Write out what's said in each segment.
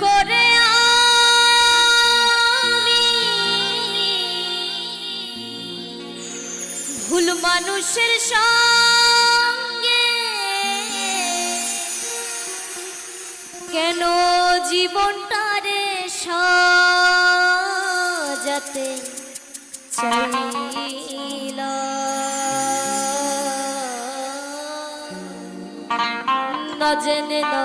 করে ভুল মানুষের সঙ্গে কেন জীবনটারে সাজাতে চাইলাম না জেনে না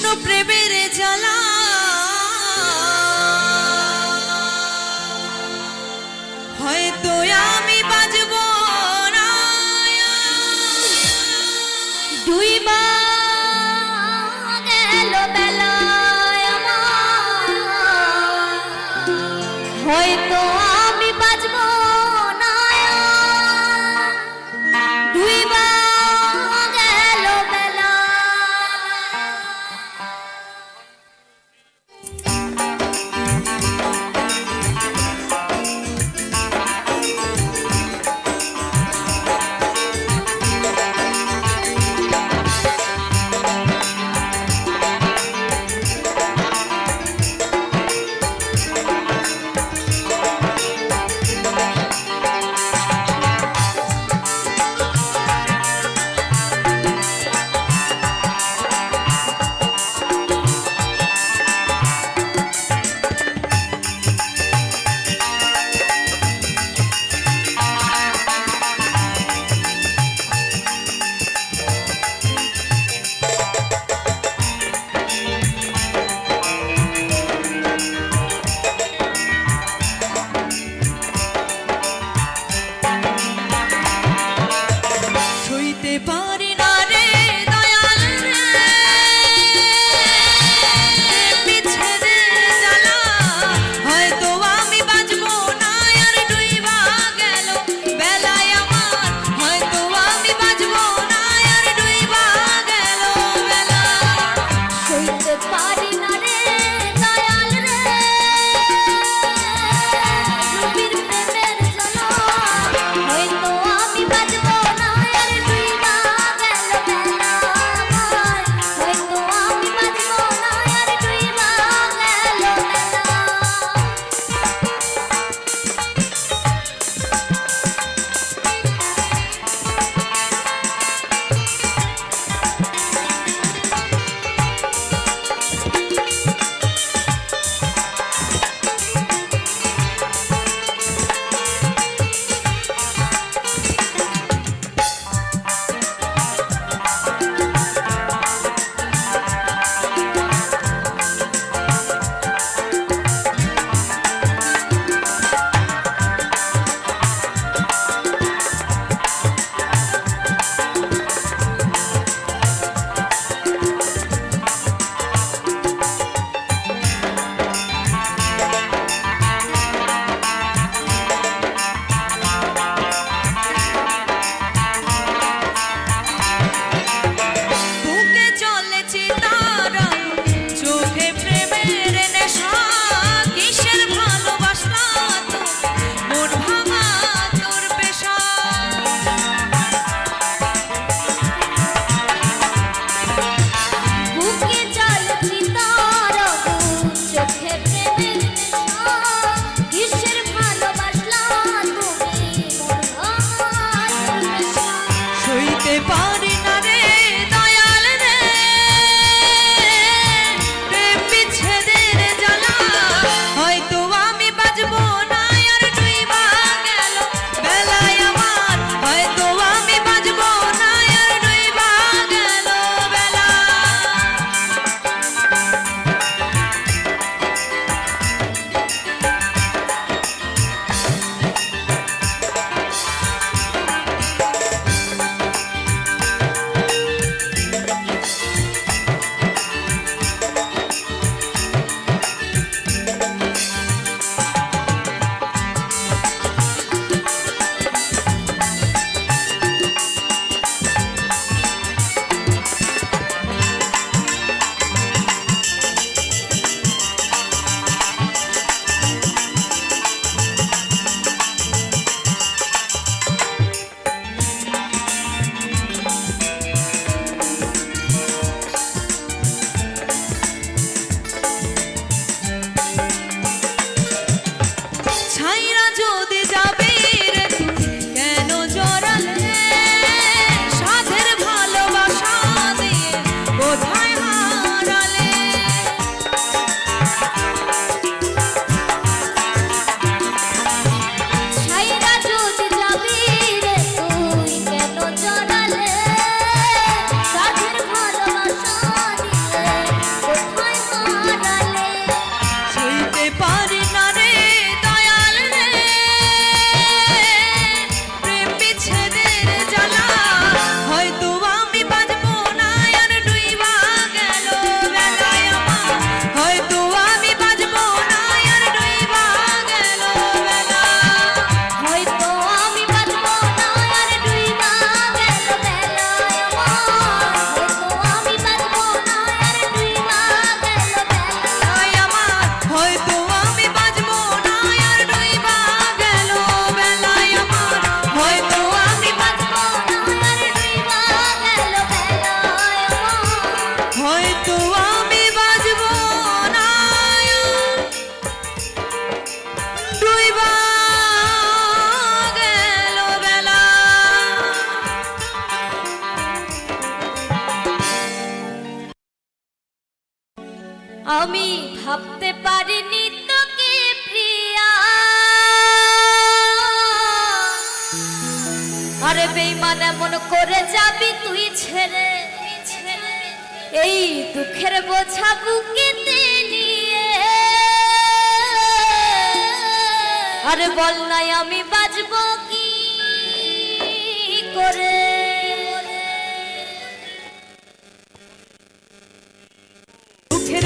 কৃষ্ণ প্রেমের জ্বালা। হয়তো আমি বাজব না। দুই বা গেল বেলায় হয়তো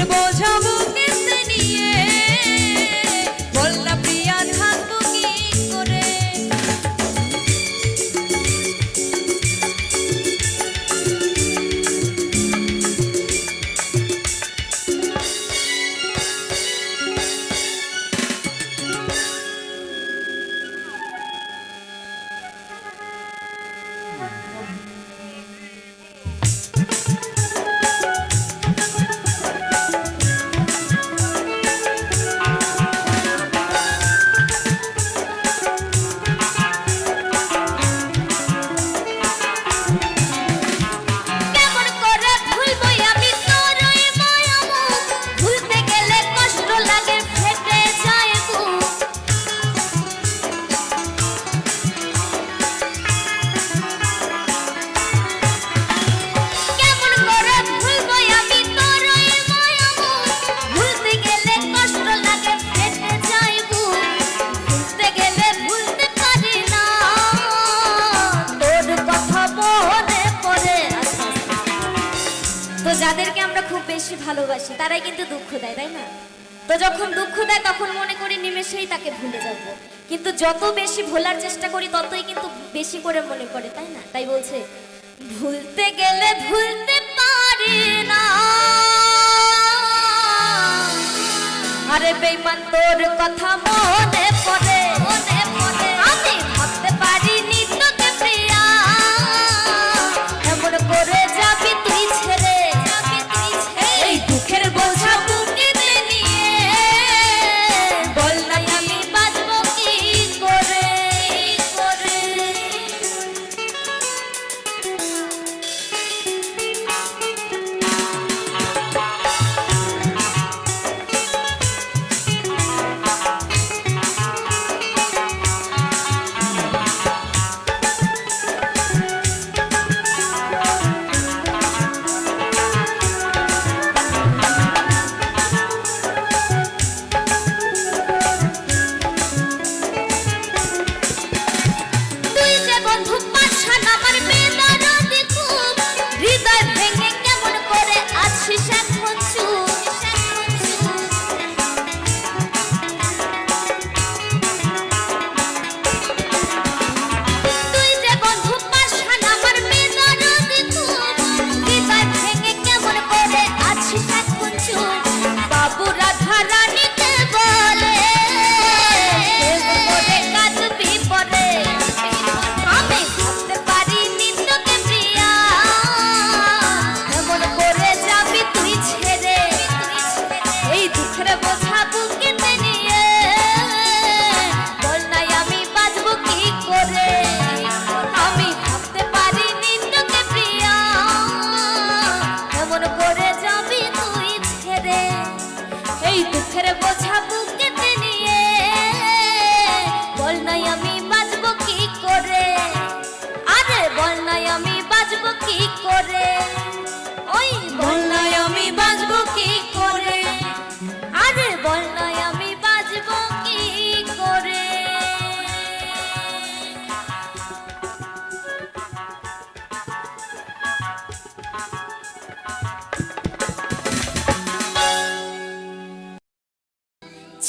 বোঝা তারাই কিন্তু দুঃখ দেয়, তাই না? তো যখন দুঃখ দেয়, তখন মনে করি নিমেষেই তাকে ভুলে যাব। কিন্তু যত বেশি ভোলার চেষ্টা করি, ততই কিন্তু বেশি করে মনে পড়ে, তাই না? তাই বলছে, ভুলতে গেলে ভুলতে পারি না। আরে বেইমান, তোর কথা মনে পড়ে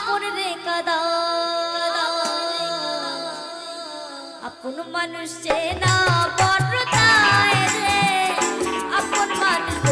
আপন রে কাদা। আপন মানুষ চেনা বড় রে আপন মানুষ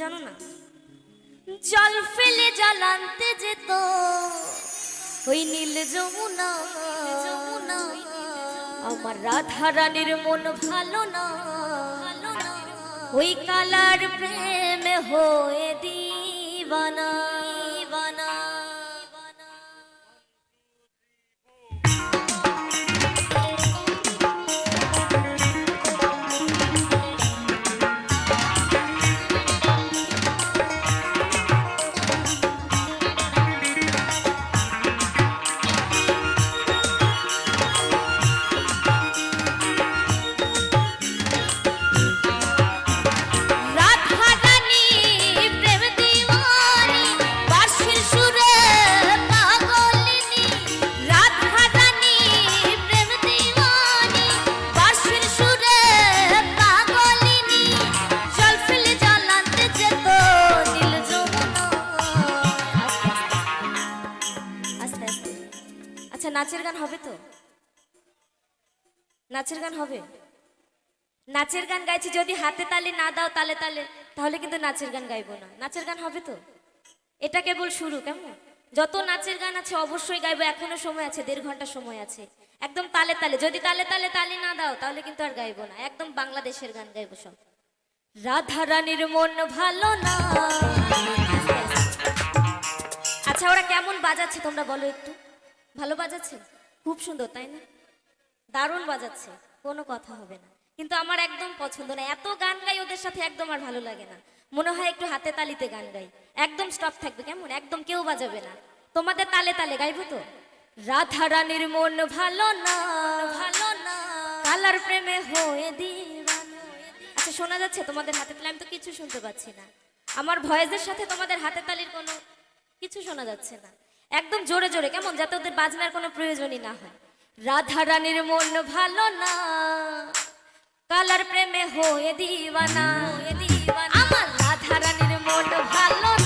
জানো না? জল ফেলে জল আনতে যেত। ওই নীল যমুনা। যমুনা আমার রাধারানীর মন ভালো না ভালো না। ওই কালার প্রেম হয়ে দিবানা। নাচের গান হবে? নাচের গান গাইছি, যদি হাতে তালি না দাও তালে তালে, তাহলে কিন্তু নাচের গান গাইবো না। নাচের গান হবে তো? এটা কেবল শুরু, কেমন? যত নাচের গান আছে অবশ্যই গাইবো, এখনও সময় আছে, দেড় ঘণ্টা সময় আছে। একদম তালে তালে, যদি তালে তালে তালি না দাও, তাহলে কিন্তু আর গাইবো না। একদম বাংলাদেশের গান গাইবো সব। রাধা রানীর মন ভালো না। আচ্ছা ওরা কেমন বাজাচ্ছে তোমরা বলো একটু? ভালো বাজাচ্ছে? খুব সুন্দর, তাই না? দারুণ বাজাচ্ছে, কোনো কথা হবে না। কিন্তু আমার একদম পছন্দ না, এত গান গাই ওদের সাথে একদম আর ভালো লাগে না। মনে হয় একটু হাতে তালিতে গান গাই, একদম স্টপ থাকবে কেমন? একদম কেউ বাজাবে না। তোমাদের তালে তালে গাইবো তো? রাধা রানীর মন ভালো না ভালো না, কালার প্রেমে হয়ে দিবানা। আচ্ছা শোনা যাচ্ছে তোমাদের হাতে তালে, আমি তো কিছু শুনতে পাচ্ছি না। আমার ভয়েসের সাথে তোমাদের হাতে তালির কোনো কিছু শোনা যাচ্ছে না। একদম জোরে জোরে, কেমন? যাতে ওদের বাজনার কোনো প্রয়োজনই না হয়। রাধা রানীর মন ভালো না। কালার প্রেমে হয়ে দিবানা। হয়ে দিবানা আমার রাধা রানীর মন ভালো